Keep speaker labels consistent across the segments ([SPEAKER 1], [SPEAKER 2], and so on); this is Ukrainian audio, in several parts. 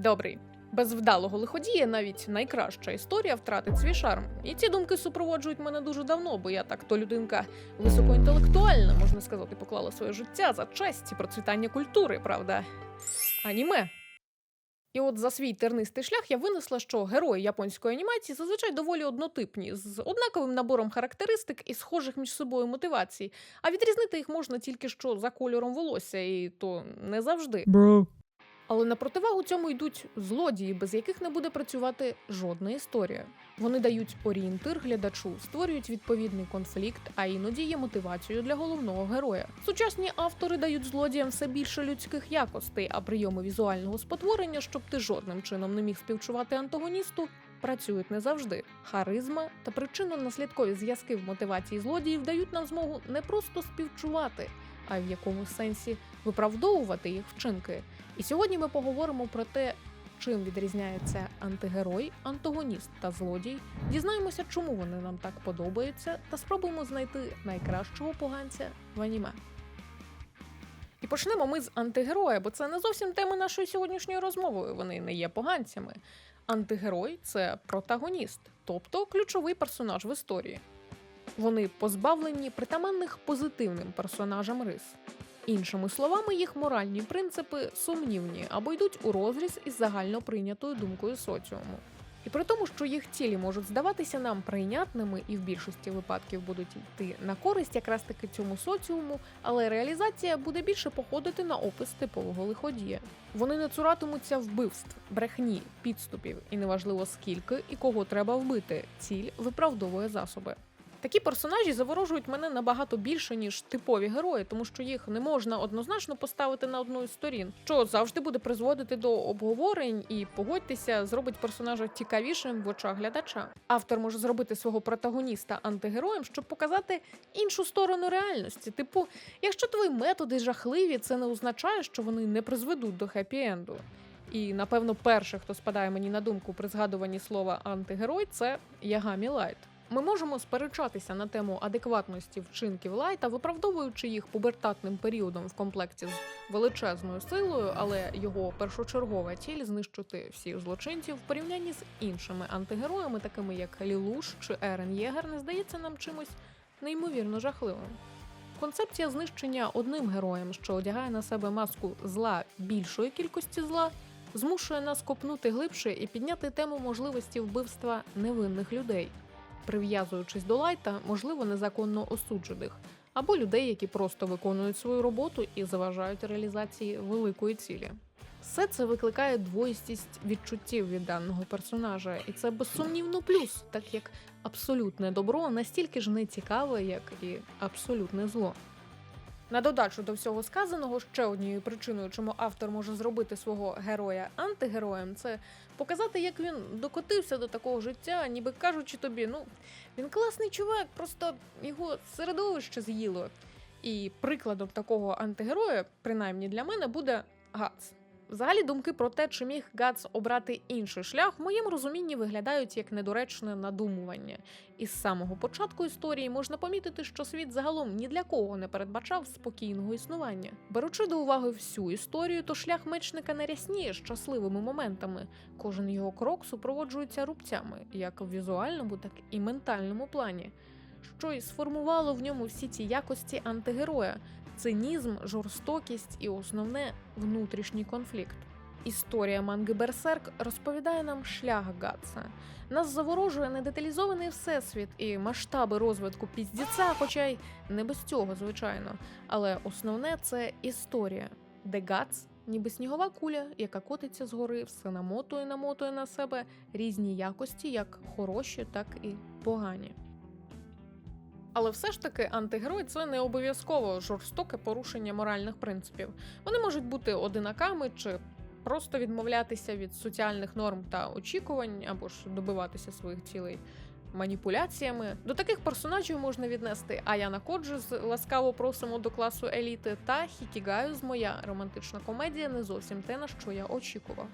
[SPEAKER 1] Добрий. Без вдалого лиходія навіть найкраща історія втратить свій шарм. І ці думки супроводжують мене дуже давно, бо я так то людинка високоінтелектуальна, можна сказати, поклала своє життя за честь і процвітання культури, правда? Аніме. І от за свій тернистий шлях я винесла, що герої японської анімації зазвичай доволі однотипні, з однаковим набором характеристик і схожих між собою мотивацій. А відрізнити їх можна тільки що за кольором волосся, і то не завжди.
[SPEAKER 2] Bro.
[SPEAKER 1] Але на противагу цьому йдуть злодії, без яких не буде працювати жодна історія. Вони дають орієнтир глядачу, створюють відповідний конфлікт, а іноді є мотивацією для головного героя. Сучасні автори дають злодіям все більше людських якостей, а прийоми візуального спотворення, щоб ти жодним чином не міг співчувати антагоністу. Працюють не завжди. Харизма та причинно-наслідкові зв'язки в мотивації злодіїв дають нам змогу не просто співчувати, а й в якомусь сенсі виправдовувати їх вчинки. І сьогодні ми поговоримо про те, чим відрізняється антигерой, антагоніст та злодій. Дізнаємося, чому вони нам так подобаються, та спробуємо знайти найкращого поганця в аніме. І почнемо ми з антигероя, бо це не зовсім тема нашої сьогоднішньої розмови. Вони не є поганцями. Антигерой це протагоніст, тобто ключовий персонаж в історії. Вони позбавлені притаманних позитивним персонажам рис. Іншими словами, їх моральні принципи сумнівні або йдуть у розріз із загально прийнятою думкою соціуму. І при тому, що їх цілі можуть здаватися нам прийнятними і в більшості випадків будуть йти на користь якраз таки цьому соціуму, але реалізація буде більше походити на опис типового лиходія. Вони не цуратимуться вбивств, брехні, підступів, і неважливо скільки і кого треба вбити. Ціль виправдовує засоби. Такі персонажі заворожують мене набагато більше, ніж типові герої, тому що їх не можна однозначно поставити на одну із сторін, що завжди буде призводити до обговорень і погодьтеся, зробить персонажа цікавішим в очах глядача. Автор може зробити свого протагоніста антигероєм, щоб показати іншу сторону реальності. Типу, якщо твої методи жахливі, це не означає, що вони не призведуть до хеппі-енду. І напевно, перше, хто спадає мені на думку при згадуванні слова антигерой, це Ягамі Лайт. Ми можемо сперечатися на тему адекватності вчинків Лайта, виправдовуючи їх пубертатним періодом в комплекті з величезною силою, але його першочергова ціль знищити всіх злочинців в порівнянні з іншими антигероями, такими як Лілуш чи Ерен Єгер, не здається нам чимось неймовірно жахливим. Концепція знищення одним героєм, що одягає на себе маску зла більшої кількості зла, змушує нас копнути глибше і підняти тему можливості вбивства невинних людей прив'язуючись до лайта, можливо, незаконно осуджених, або людей, які просто виконують свою роботу і заважають реалізації великої цілі. Все це викликає двоїстість відчуттів від даного персонажа, і це безсумнівно плюс, так як абсолютне добро настільки ж не цікаве, як і абсолютне зло. На додачу до всього сказаного, ще однією причиною, чому автор може зробити свого героя антигероєм, це показати, як він докотився до такого життя, ніби кажучи тобі, ну він класний чувак, просто його середовище з'їло. І прикладом такого антигероя, принаймні для мене, буде Гац. Взагалі, думки про те, чи міг Гац обрати інший шлях, в моєму розумінні виглядають як недоречне надумування. І з самого початку історії можна помітити, що світ загалом ні для кого не передбачав спокійного існування. Беручи до уваги всю історію, то шлях мечника не рясніє щасливими моментами. Кожен його крок супроводжується рубцями, як в візуальному, так і ментальному плані. Що й сформувало в ньому всі ці якості антигероя, цинізм, жорстокість і основне внутрішній конфлікт. Історія манги Берсерк розповідає нам шлях Гатса. Нас заворожує недеталізований всесвіт і масштаби розвитку піздіця, хоча й не без цього, звичайно. Але основне це історія, де Гац, ніби снігова куля, яка котиться згори, все намотує, намотує на себе різні якості, як хороші, так і погані. Але все ж таки антигерой це не обов'язково жорстоке порушення моральних принципів. Вони можуть бути одинаками чи просто відмовлятися від соціальних норм та очікувань, або ж добиватися своїх цілей маніпуляціями. До таких персонажів можна віднести Аяна Коджи з ласкаво просимо до класу еліти та Хікігаю з моя романтична комедія не зовсім те, на що я очікував.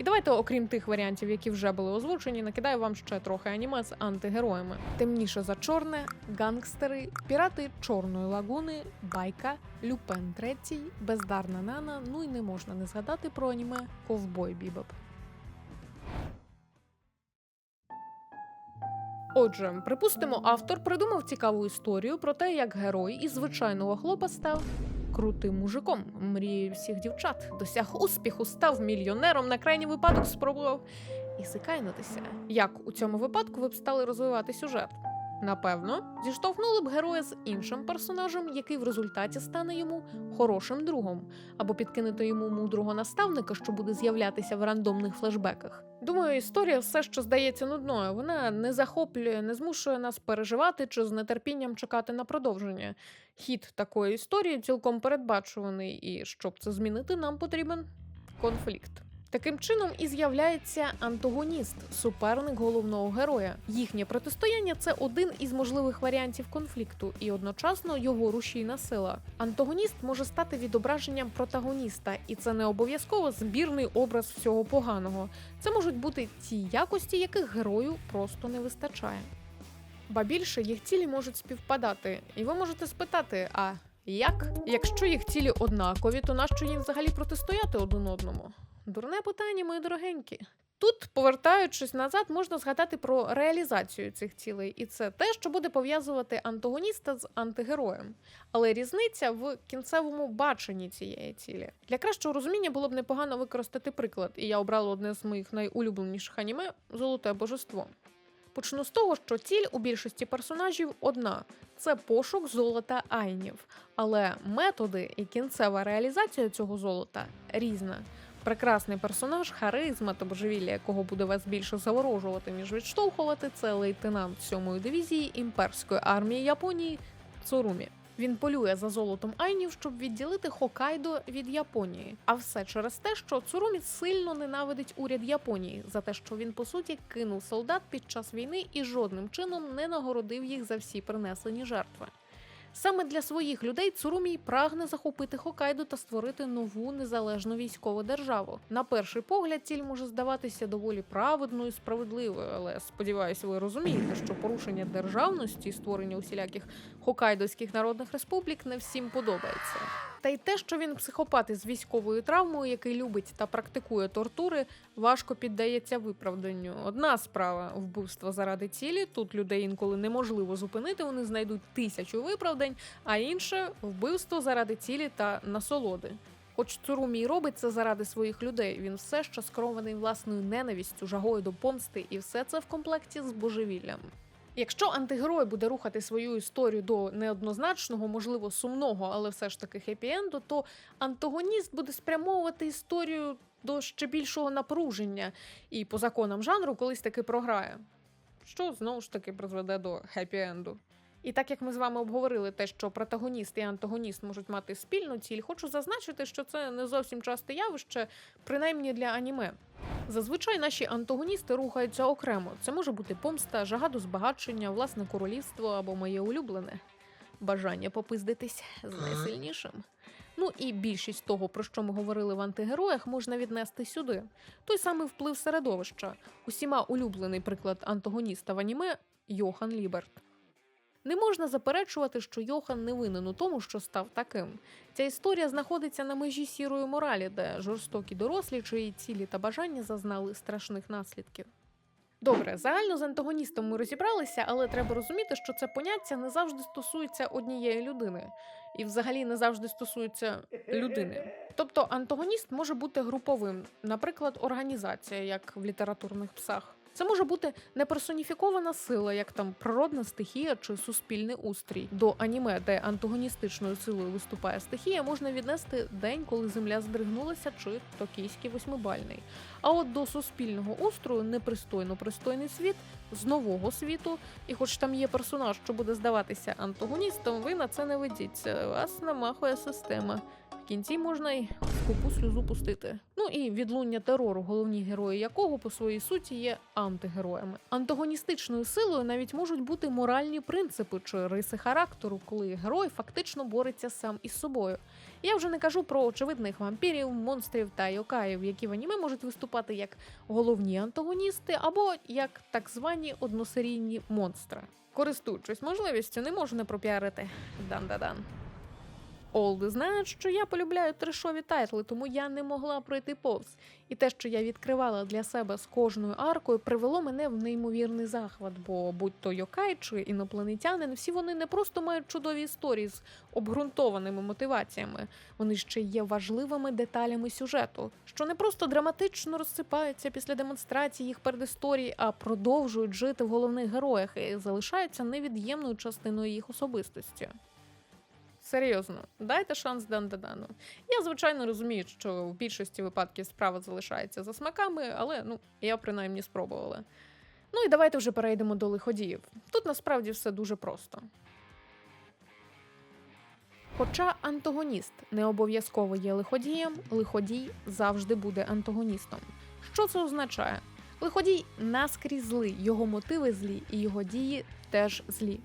[SPEAKER 1] І давайте, окрім тих варіантів, які вже були озвучені, накидаю вам ще трохи аніме з антигероями: темніше за чорне, гангстери, пірати Чорної лагуни, байка, Люпен третій, бездарна Нана. Ну і не можна не згадати про аніме Ковбой Бібоп. Отже, припустимо, автор придумав цікаву історію про те, як герой із звичайного хлопа став крутим мужиком, мрії всіх дівчат, досяг успіху, став мільйонером, на крайній випадок спробував ісикайнутися. Як у цьому випадку ви б стали розвивати сюжет? Напевно, зіштовхнули б героя з іншим персонажем, який в результаті стане йому хорошим другом, або підкинути йому мудрого наставника, що буде з'являтися в рандомних флешбеках. Думаю, історія все, що здається нудною, вона не захоплює, не змушує нас переживати чи з нетерпінням чекати на продовження. Хід такої історії цілком передбачуваний, і щоб це змінити, нам потрібен конфлікт. Таким чином і з'являється антагоніст, суперник головного героя. Їхнє протистояння це один із можливих варіантів конфлікту, і одночасно його рушійна сила. Антагоніст може стати відображенням протагоніста, і це не обов'язково збірний образ всього поганого. Це можуть бути ті якості, яких герою просто не вистачає. Ба більше їх цілі можуть співпадати, і ви можете спитати: а як? Якщо їх цілі однакові, то нащо їм взагалі протистояти один одному? Дурне питання, мої дорогенькі. Тут, повертаючись назад, можна згадати про реалізацію цих цілей, і це те, що буде пов'язувати антагоніста з антигероєм. Але різниця в кінцевому баченні цієї цілі. Для кращого розуміння було б непогано використати приклад, і я обрала одне з моїх найулюбленіших аніме Золоте божество. Почну з того, що ціль у більшості персонажів одна це пошук золота айнів. Але методи і кінцева реалізація цього золота різна. Прекрасний персонаж, харизма та божевілля, якого буде вас більше заворожувати, ніж відштовхувати, це лейтенант 7-ї дивізії імперської армії Японії Цурумі. Він полює за золотом айнів, щоб відділити Хокайдо від Японії. А все через те, що Цурумі сильно ненавидить уряд Японії за те, що він по суті кинув солдат під час війни і жодним чином не нагородив їх за всі принесені жертви. Саме для своїх людей Цурумій прагне захопити Хокайдо та створити нову незалежну військову державу. На перший погляд, ціль може здаватися доволі праведною справедливою, але сподіваюся, ви розумієте, що порушення державності і створення усіляких хокайдоських народних республік не всім подобається. Та й те, що він психопат із військовою травмою, який любить та практикує тортури, важко піддається виправданню. Одна справа вбивство заради цілі. Тут людей інколи неможливо зупинити, вони знайдуть тисячу виправдань, а інше вбивство заради цілі та насолоди. Хоч Цурумій робить це заради своїх людей, він все ще скерований власною ненавістю, жагою до помсти, і все це в комплекті з божевіллям. Якщо антигерой буде рухати свою історію до неоднозначного, можливо, сумного, але все ж таки хеппі-енду, то антагоніст буде спрямовувати історію до ще більшого напруження і по законам жанру колись таки програє. Що знову ж таки призведе до хеппі-енду. І так як ми з вами обговорили те, що протагоніст і антагоніст можуть мати спільну ціль, хочу зазначити, що це не зовсім часте явище, принаймні для аніме. Зазвичай наші антагоністи рухаються окремо. Це може бути помста, жага до збагачення, власне королівство або моє улюблене бажання попиздитись з найсильнішим. Ну і більшість того, про що ми говорили в антигероях, можна віднести сюди. Той самий вплив середовища. Усіма улюблений приклад антагоніста в аніме Йохан Ліберт. Не можна заперечувати, що Йохан не винен у тому, що став таким. Ця історія знаходиться на межі сірої моралі, де жорстокі дорослі, чиї цілі та бажання зазнали страшних наслідків. Добре, загально з антагоністом ми розібралися, але треба розуміти, що це поняття не завжди стосується однієї людини, і взагалі не завжди стосується людини. Тобто антагоніст може бути груповим, наприклад, організація, як в літературних псах. Це може бути неперсоніфікована сила, як там природна стихія чи суспільний устрій. До аніме, де антагоністичною силою виступає стихія, можна віднести день, коли земля здригнулася, чи токійський восьмибальний. А от до суспільного устрою непристойно пристойний світ з нового світу. І хоч там є персонаж, що буде здаватися антагоністом, ви на це не ведіться. Вас намахує система. Кінці можна й скупу сльозу пустити. Ну і відлуння терору, головні герої якого по своїй суті є антигероями. Антагоністичною силою навіть можуть бути моральні принципи чи риси характеру, коли герой фактично бореться сам із собою. Я вже не кажу про очевидних вампірів, монстрів та йокаїв, які в аніме можуть виступати як головні антагоністи або як так звані односерійні монстри. Користуючись можливістю, не можу не пропіарити дан-да-дан. Олди знають, що я полюбляю трешові тайтли, тому я не могла пройти повз. І те, що я відкривала для себе з кожною аркою, привело мене в неймовірний захват. Бо будь-то Йокай чи інопланетянин, всі вони не просто мають чудові історії з обґрунтованими мотиваціями, вони ще є важливими деталями сюжету, що не просто драматично розсипаються після демонстрації їх передісторії, а продовжують жити в головних героях і залишаються невід'ємною частиною їх особистості. Серйозно, дайте шанс Дандадану. Я звичайно розумію, що в більшості випадків справа залишається за смаками, але ну я принаймні спробувала. Ну і давайте вже перейдемо до лиходіїв. Тут насправді все дуже просто. Хоча антагоніст не обов'язково є лиходієм, лиходій завжди буде антагоністом. Що це означає? Лиходій наскрізь злий, його мотиви злі і його дії теж злі.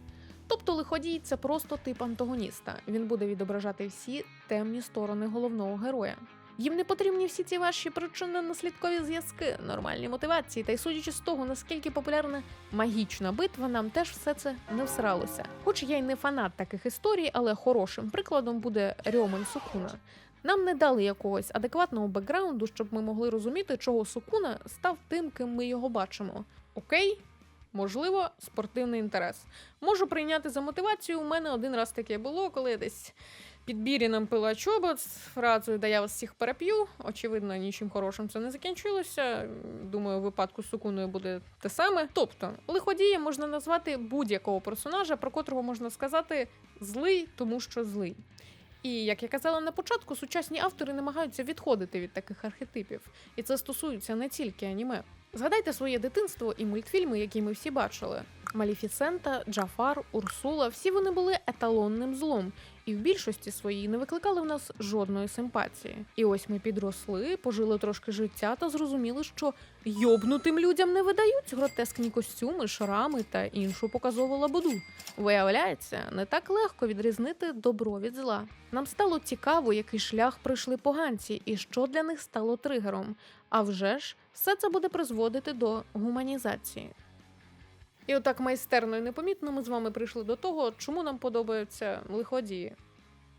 [SPEAKER 1] Тобто лиходій це просто тип антагоніста. Він буде відображати всі темні сторони головного героя. Їм не потрібні всі ці ваші причинно-наслідкові зв'язки, нормальні мотивації, та й судячи з того, наскільки популярна магічна битва, нам теж все це не всралося. Хоч я й не фанат таких історій, але хорошим прикладом буде Рьомен Сукуна. Нам не дали якогось адекватного бекграунду, щоб ми могли розуміти, чого Сукуна став тим, ким ми його бачимо. Окей, можливо, спортивний інтерес. Можу прийняти за мотивацію. У мене один раз таке було, коли я десь під Біріном пила чобот з фразою Да я вас всіх переп'ю. Очевидно, нічим хорошим це не закінчилося. Думаю, у випадку з Сукуною буде те саме. Тобто, лиходієм можна назвати будь-якого персонажа, про котрого можна сказати злий, тому що злий. І як я казала на початку, сучасні автори намагаються відходити від таких архетипів, і це стосується не тільки аніме. Згадайте своє дитинство і мультфільми, які ми всі бачили: Маліфісента, Джафар, Урсула всі вони були еталонним злом, і в більшості своїй не викликали в нас жодної симпатії. І ось ми підросли, пожили трошки життя та зрозуміли, що йобнутим людям не видають гротескні костюми, шрами та іншу показову лабуду. Виявляється, не так легко відрізнити добро від зла. Нам стало цікаво, який шлях пройшли поганці, і що для них стало тригером. А вже ж все це буде призводити до гуманізації. І отак майстерно і непомітно ми з вами прийшли до того, чому нам подобаються лиходії.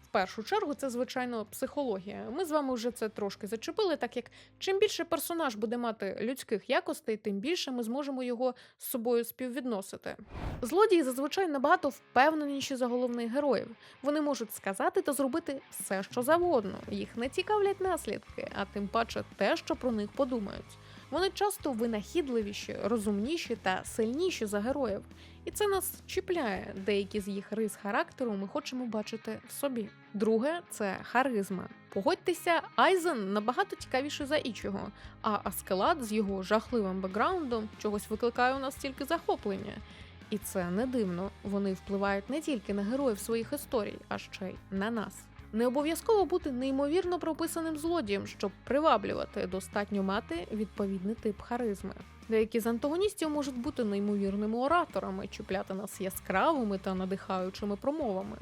[SPEAKER 1] В першу чергу, це, звичайно, психологія. Ми з вами вже це трошки зачепили, так як чим більше персонаж буде мати людських якостей, тим більше ми зможемо його з собою співвідносити. Злодії зазвичай набагато впевненіші за головних героїв. Вони можуть сказати та зробити все, що завгодно. Їх не цікавлять наслідки, а тим паче те, що про них подумають. Вони часто винахідливіші, розумніші та сильніші за героїв. І це нас чіпляє. Деякі з їх рис характеру ми хочемо бачити в собі. Друге це харизма. Погодьтеся, Айзен набагато цікавіший за ічого, а Аскелад з його жахливим бекграундом чогось викликає у нас тільки захоплення. І це не дивно. Вони впливають не тільки на героїв своїх історій, а ще й на нас. Не обов'язково бути неймовірно прописаним злодієм, щоб приваблювати, достатньо мати відповідний тип харизми. Деякі з антагоністів можуть бути неймовірними ораторами, чіпляти нас яскравими та надихаючими промовами.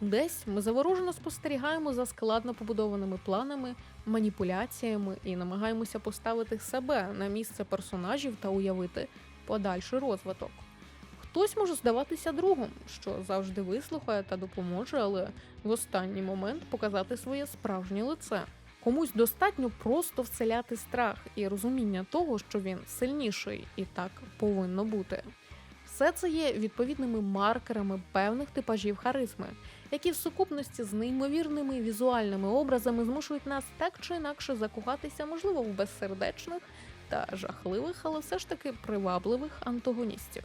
[SPEAKER 1] Десь ми заворожено спостерігаємо за складно побудованими планами, маніпуляціями і намагаємося поставити себе на місце персонажів та уявити подальший розвиток. Хтось може здаватися другом, що завжди вислухає та допоможе, але в останній момент показати своє справжнє лице. Комусь достатньо просто вселяти страх і розуміння того, що він сильніший, і так повинно бути. Все це є відповідними маркерами певних типажів харизми, які в сукупності з неймовірними візуальними образами змушують нас так чи інакше закохатися, можливо, в безсердечних та жахливих, але все ж таки привабливих антагоністів.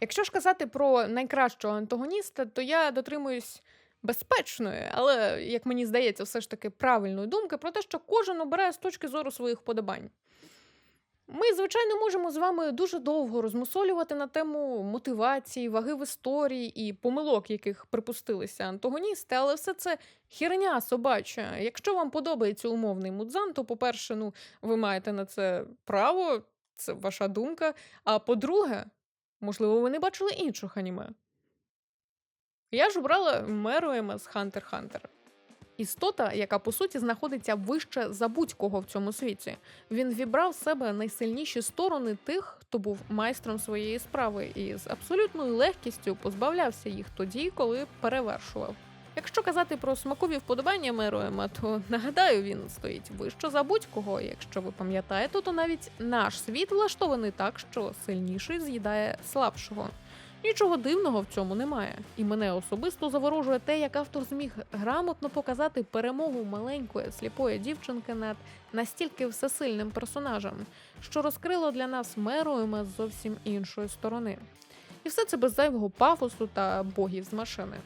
[SPEAKER 1] Якщо ж казати про найкращого антагоніста, то я дотримуюсь безпечної, але, як мені здається, все ж таки правильної думки про те, що кожен обирає з точки зору своїх подобань. Ми, звичайно, можемо з вами дуже довго розмусолювати на тему мотивації, ваги в історії і помилок, яких припустилися антагоністи, але все це херня собача. Якщо вам подобається умовний мудзан, то, по-перше, ну, ви маєте на це право, це ваша думка. А по-друге, можливо, ви не бачили інших аніме. Я ж обрала меру МС Хантер Хантер. Істота, яка по суті знаходиться вище за будь-кого в цьому світі. Він вібрав в себе найсильніші сторони тих, хто був майстром своєї справи, і з абсолютною легкістю позбавлявся їх тоді, коли перевершував. Якщо казати про смакові вподобання Меруема, то нагадаю, він стоїть вище за будь-кого. Якщо ви пам'ятаєте, то навіть наш світ влаштований так, що сильніший з'їдає слабшого. Нічого дивного в цьому немає. І мене особисто заворожує те, як автор зміг грамотно показати перемогу маленької сліпої дівчинки над настільки всесильним персонажем, що розкрило для нас Меруема з зовсім іншої сторони. І все це без зайвого пафосу та богів з машини.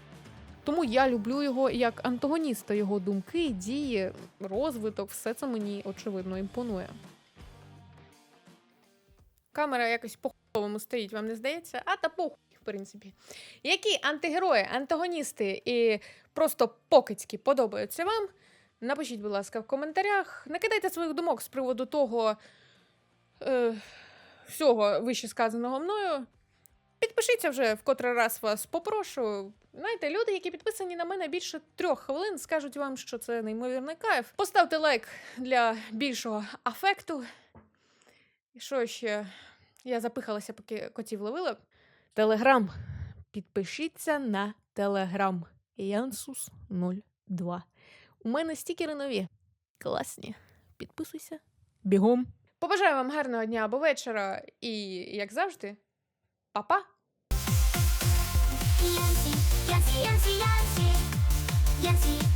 [SPEAKER 1] Тому я люблю його як антагоніста, його думки, дії, розвиток, все це мені очевидно імпонує. Камера якось по-хуйовому стоїть, вам не здається? А та похуй, в принципі. Які антигерої, антагоністи і просто покидьки подобаються вам? Напишіть, будь ласка, в коментарях. Накидайте своїх думок з приводу того е, всього вище сказаного мною. Підпишіться вже в котрий раз вас попрошу. Знаєте, люди, які підписані на мене більше трьох хвилин, скажуть вам, що це неймовірний кайф. Поставте лайк для більшого афекту. І що ще? Я запихалася, поки котів ловила. Телеграм. Підпишіться на Телеграм. Янсус 02. У мене стікери нові. Класні. Підписуйся. Бігом. Побажаю вам гарного дня або вечора. І, як завжди, па-па!
[SPEAKER 2] しよしよしよし。よし。